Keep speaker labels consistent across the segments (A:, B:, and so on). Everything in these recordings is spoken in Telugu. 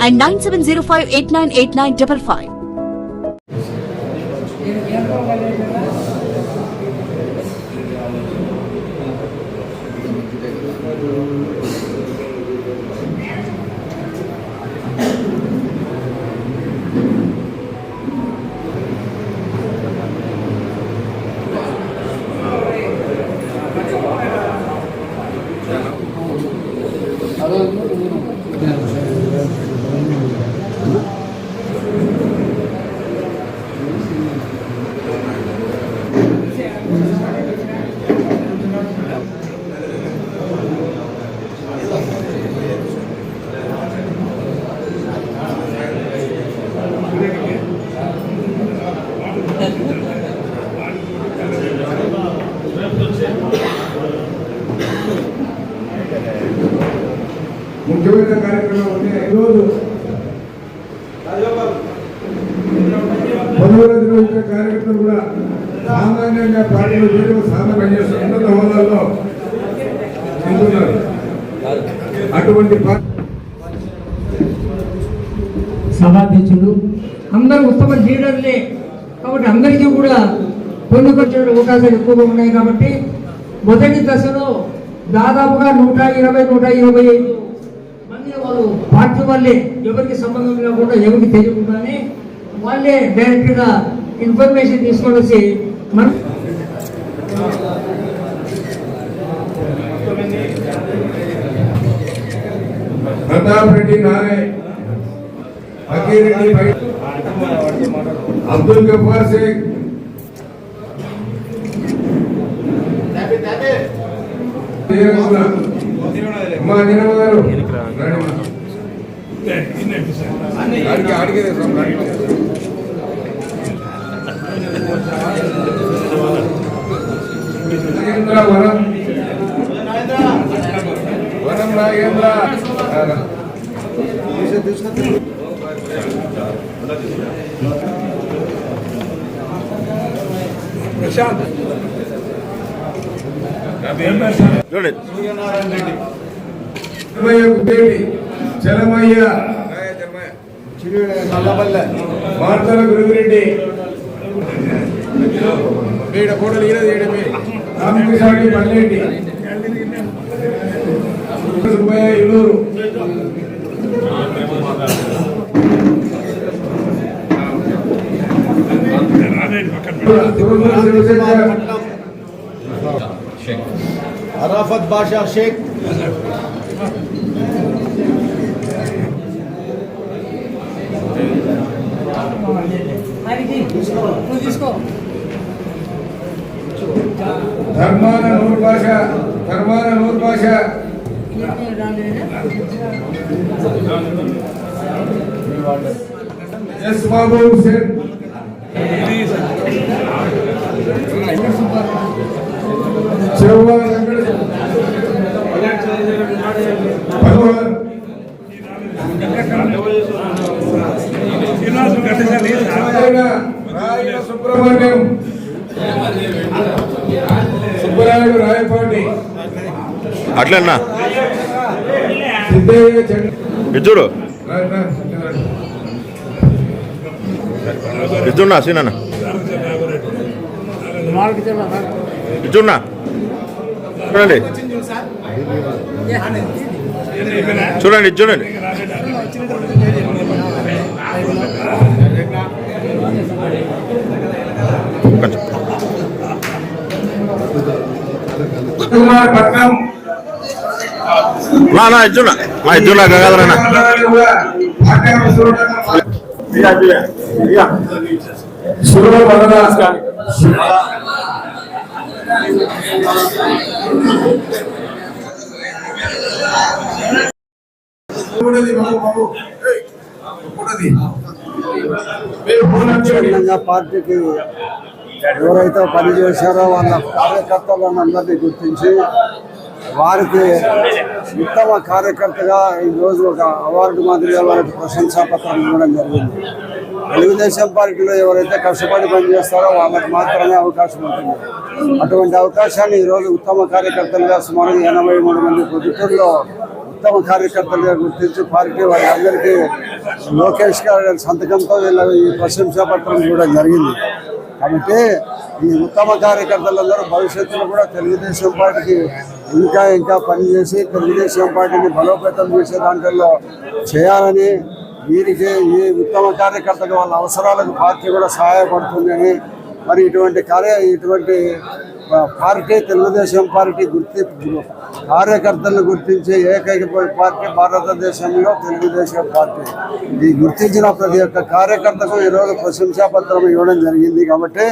A: and 9705 898955.
B: ముఖ్యమైన కార్యక్రమం ఉంది ఈరోజు పదవుల నిర్వహించే కార్యకర్తలు కూడా సామాన్యంగా పార్టీలో చేరి సాధన సామాన్య ఉన్నత హోదాల్లో అటువంటి
C: సభాధ్యక్షుడు అందరూ ఉత్తమ లీడర్లే కాబట్టి అందరికీ కూడా పొందుకొచ్చే అవకాశాలు ఎక్కువగా ఉన్నాయి కాబట్టి మొదటి దశలో దాదాపుగా నూట ఇరవై నూట ఇరవై ఐదు పార్టీ వాళ్ళే. ఎవరికి సంబంధం లేకుండా ఎవరికి తెలియకుండానే వాళ్ళే డైరెక్ట్గా ఇన్ఫర్మేషన్ తీసుకొని వచ్చి మన
B: ప్రతాప్ రెడ్డి నారే. అబ్దుల్ గఫార్ షేక్ తీరగుల. అమ్మా నీలమ్మ గారు రండి అమ్మా. వరం. వరం రా.
D: చూడండి.
B: చలమయ్య గుద్దేటి చలమయ్య మార్తల గురువిరెడ్డి రామకృష్ణారెడ్డి పల్లెడ్డి సుబ్బయ్య ఇల్లూరు
E: అరాఫత్ బాషా షేక్
B: ధర్మాన నూర్ భాష ధర్మాన నూర్ భాష ఎస్ బాబు హుసేన్ చౌహాన్ రాయన సుబ్రహ్మణ్యం సుబ్బరాయుడు రాయపాటి
D: అట్లన్నా
B: సిద్ధయ్య చెండి
D: సీనన్న ఇది చూడండి. చూడండి చూడండి. నా నా ఇది చూడ నా ఇది చూడ గంగాధరన్న
B: సురవ వరద బాబు బాబు ఉన్నది
F: పార్టీకి ఎవరైతే పని చేశారో వాళ్ళ కార్యకర్తలను అందరినీ గుర్తించి వారికి ఉత్తమ కార్యకర్తగా ఈరోజు ఒక అవార్డు మాదిరిగా వారికి ప్రశంసా పత్రం ఇవ్వడం జరిగింది. తెలుగుదేశం పార్టీలో ఎవరైతే కష్టపడి పనిచేస్తారో వాళ్ళకి మాత్రమే అవకాశం ఉంటుంది. అటువంటి అవకాశాన్ని ఈరోజు ఉత్తమ కార్యకర్తలుగా సుమారు ఎనభై మూడు మంది ప్రభుత్వంలో ఉత్తమ కార్యకర్తలుగా గుర్తించి పార్టీ వాళ్ళందరికీ లోకేష్ గారి సంతకంతో వీళ్ళ ఈ ప్రశంసాపత్రం కూడా జరిగింది. కాబట్టి ఈ ఉత్తమ కార్యకర్తలందరూ భవిష్యత్తులో కూడా తెలుగుదేశం పార్టీకి ఇంకా ఇంకా పనిచేసి తెలుగుదేశం పార్టీని బలోపేతం చేసే దాంట్లో చేయాలని వీరికి ఈ ఉత్తమ కార్యకర్తలు వాళ్ళ అవసరాలకు పార్టీ కూడా సహాయపడుతుందని మరి ఇటువంటి కార్య ఇటువంటి పార్టీ తెలుగుదేశం పార్టీ గుర్తింపు. కార్యకర్తలను గుర్తించే ఏకైక పార్టీ భారతదేశంలో తెలుగుదేశం పార్టీ. ఈ గుర్తించిన ప్రతి ఒక్క కార్యకర్తకు ఈరోజు ప్రశంసా పత్రం ఇవ్వడం జరిగింది కాబట్టి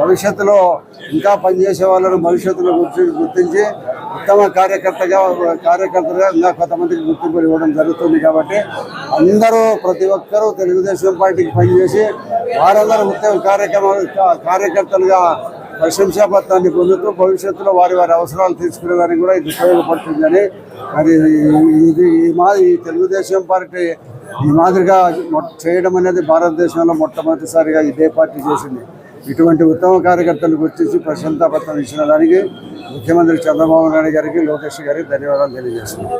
F: భవిష్యత్తులో ఇంకా పనిచేసే వాళ్ళను భవిష్యత్తులో గుర్తి గుర్తించి ఉత్తమ కార్యకర్తగా కార్యకర్తగా ఇంకా కొంతమందికి గుర్తింపు ఇవ్వడం జరుగుతుంది కాబట్టి అందరూ ప్రతి ఒక్కరూ తెలుగుదేశం పార్టీకి పనిచేసి వారందరూ ఉత్తమ కార్యక్రమాలు కార్యకర్తలుగా ప్రశంసా పత్రాన్ని పొందుతూ భవిష్యత్తులో వారి వారి అవసరాలు తీసుకునేదానికి కూడా ఇది ఉపయోగపడుతుందని మరి ఇది ఈ మా ఈ తెలుగుదేశం పార్టీ ఈ మాదిరిగా చేయడం అనేది భారతదేశంలో మొట్టమొదటిసారిగా ఇదే పార్టీ చేసింది. ఇటువంటి ఉత్తమ కార్యకర్తలు గుర్తించి ప్రశంసా పత్రం ఇచ్చిన దానికి ముఖ్యమంత్రి చంద్రబాబు నాయుడు గారికి లోకేష్ గారికి ధన్యవాదాలు తెలియజేస్తున్నాను